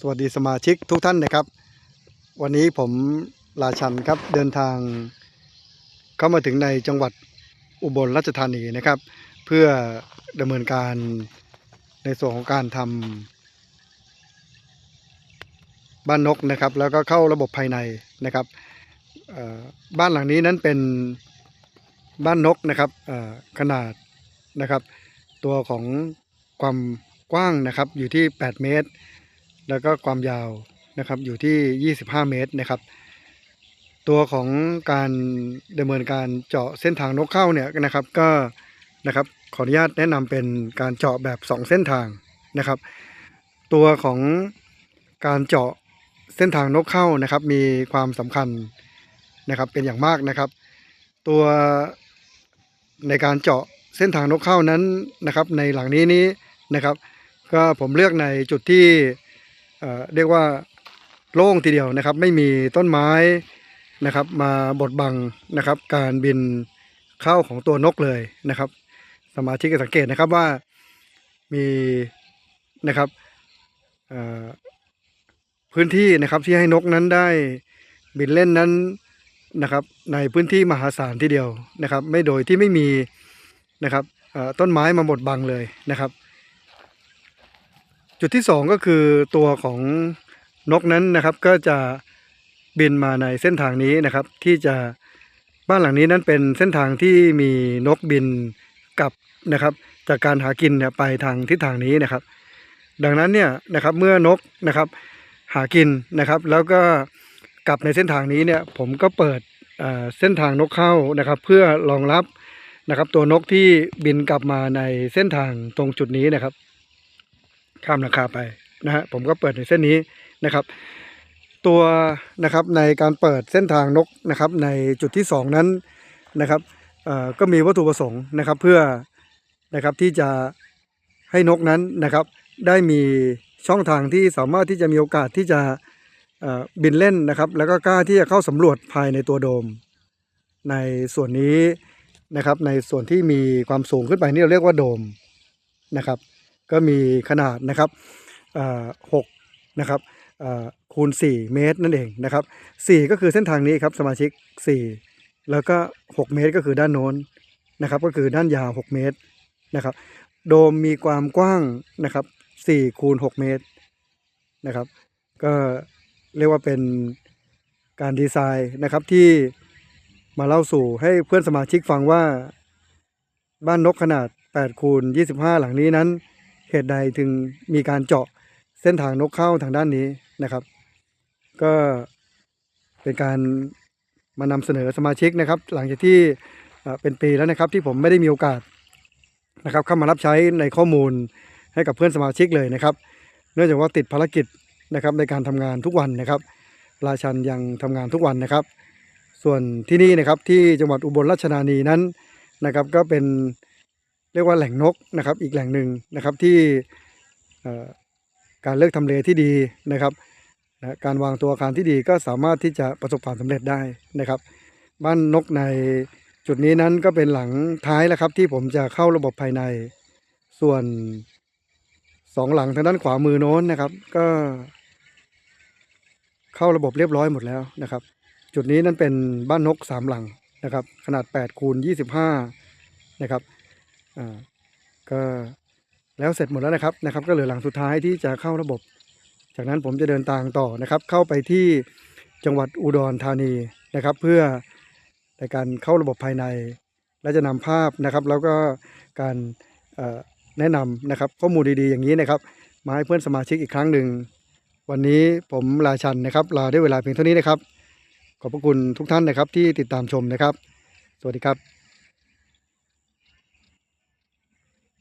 สวัสดีสมาชิกทุกท่านนะครับ วันนี้ผมราชันครับเดินทางเข้ามาถึงในจังหวัดอุบลราชธานีนะครับ เพื่อดำเนินการในส่วนของการทำบ้านนกนะครับ แล้วก็เข้าระบบภายในนะครับบ้านหลังนี้นั้นเป็นบ้านนกนะครับขนาดนะครับ ตัวของความกว้างนะครับอยู่ที่ 8 เมตร แล้วก็ความยาวนะครับอยู่ที่ 25 เมตรนะครับ ตัวของการดำเนินการเจาะเส้นทางนกเข้าเนี่ยนะครับก็นะครับขออนุญาตแนะนำเป็นการเจาะแบบ 2 เส้นทางนะครับ ตัวของการเจาะเส้นทางนกเข้านะครับ มีความสำคัญนะครับเป็นอย่างมากนะครับ ตัวในการเจาะเส้นทางนกเข้านั้นนะครับ ในหลังนี้นี้นะครับ ก็ผมเลือกในจุดที่ เรียกว่าโล่งทีเดียวนะครับ ไม่มีต้นไม้นะครับ มาบดบังนะครับ การบินเข้าของตัวนกเลยนะครับ สมาชิกก็สังเกตนะครับว่ามีนะครับพื้นที่นะครับที่ให้นกนั้นได้บินเล่นนั้นนะครับ ในพื้นที่มหาศาลทีเดียวนะครับ ไม่โดยที่ไม่มีนะครับต้นไม้มาบดบังเลยนะครับ จุดที่สองก็คือตัวของนกนั้นนะครับก็จะบินมาในเส้นทางนี้นะครับ ที่จะบ้านหลังนี้นั้นเป็นเส้นทางที่มีนกบินกลับนะครับ จากการหากินเนี่ยไปทางทิศทางนี้นะครับ ดังนั้นเนี่ยนะครับเมื่อนกนะครับหากินนะครับ แล้วก็กลับในเส้นทางนี้เนี่ยผมก็เปิดเส้นทางนกเข้านะครับ เพื่อรองรับนะครับ ตัวนกที่บินกลับมาในเส้นทางตรงจุดนี้นะครับ ข้ามราคาไปนะฮะผมก็เปิดในเส้นนี้นะครับ ตัวนะครับในการเปิดเส้นทางนกนะครับ ในจุดที่สองนั้นนะครับเอ่อก็มีวัตถุประสงค์นะครับเพื่อนะครับที่จะให้นกนั้นนะครับ ได้มีช่องทางที่สามารถที่จะมีโอกาสที่จะบินเล่นนะครับ แล้วก็กล้าที่จะเข้าสำรวจภายในตัวโดม ในส่วนนี้นะครับในส่วนที่มีความสูงขึ้นไปนี่เราเรียกว่าโดมนะครับ ก็มีขนาดนะครับหกนะครับคูณ 4 เมตรนั่นเองนะครับ 4 ก็คือเส้นทางนี้ครับสมาชิก 4 แล้วก็ 6 เมตรก็คือด้านโน้นนะครับ ก็คือด้านยาว 6 เมตรนะครับ โดมมีความกว้างนะครับ4คูณ 6 เมตรนะครับ ก็เรียกว่าเป็นการดีไซน์นะครับที่มาเล่าสู่ให้เพื่อนสมาชิกฟังว่าบ้านนกขนาด8คูณ25 หลังนี้นั้น เหตุใดถึงมีการเจาะเส้นทางนกเข้าทางด้านนี้นะครับ ก็เป็นการมานำเสนอสมาชิกนะครับ หลังจากที่เป็นปีแล้วนะครับที่ผมไม่ได้มีโอกาสนะครับ เข้ามารับใช้ในข้อมูลให้กับเพื่อนสมาชิกเลยนะครับ เนื่องจากว่าติดภารกิจนะครับในการทำงานทุกวันนะครับ ราชันยังทำงานทุกวันนะครับ ส่วนที่นี่นะครับที่จังหวัดอุบลราชธานีนั้นนะครับ ก็เป็น เรียกว่าแหล่งนกนะครับอีกแหล่งหนึ่งนะครับที่การเลือกทำเลที่ดีนะครับนะการวางตัวอาคารที่ดีก็สามารถที่จะประสบความสำเร็จได้นะครับ บ้านนกในจุดนี้นั้นก็เป็นหลังท้ายแล้วครับที่ผมจะเข้าระบบภายใน ส่วนสองหลังทางด้านขวามือโน้นนะครับ ก็เข้าระบบเรียบร้อยหมดแล้วนะครับ จุดนี้นั้นเป็นบ้านนกสามหลังนะครับ ขนาด8คูณ25นะครับ อ่าก็แล้วเสร็จหมดแล้วนะครับนะครับ ก็เหลือหลังสุดท้ายที่จะเข้าระบบ จากนั้นผมจะเดินทางต่อนะครับ เข้าไปที่จังหวัดอุดรธานีนะครับ เพื่อในการเข้าระบบภายใน และจะนำภาพนะครับ แล้วก็การแนะนำนะครับ ข้อมูลดีๆอย่างนี้นะครับ มาให้เพื่อนสมาชิกอีกครั้งหนึ่ง วันนี้ผมราชันนะครับ ลาด้วยเวลาเพียงเท่านี้นะครับ ขอบพระคุณทุกท่านนะครับที่ติดตามชมนะครับ สวัสดีครับ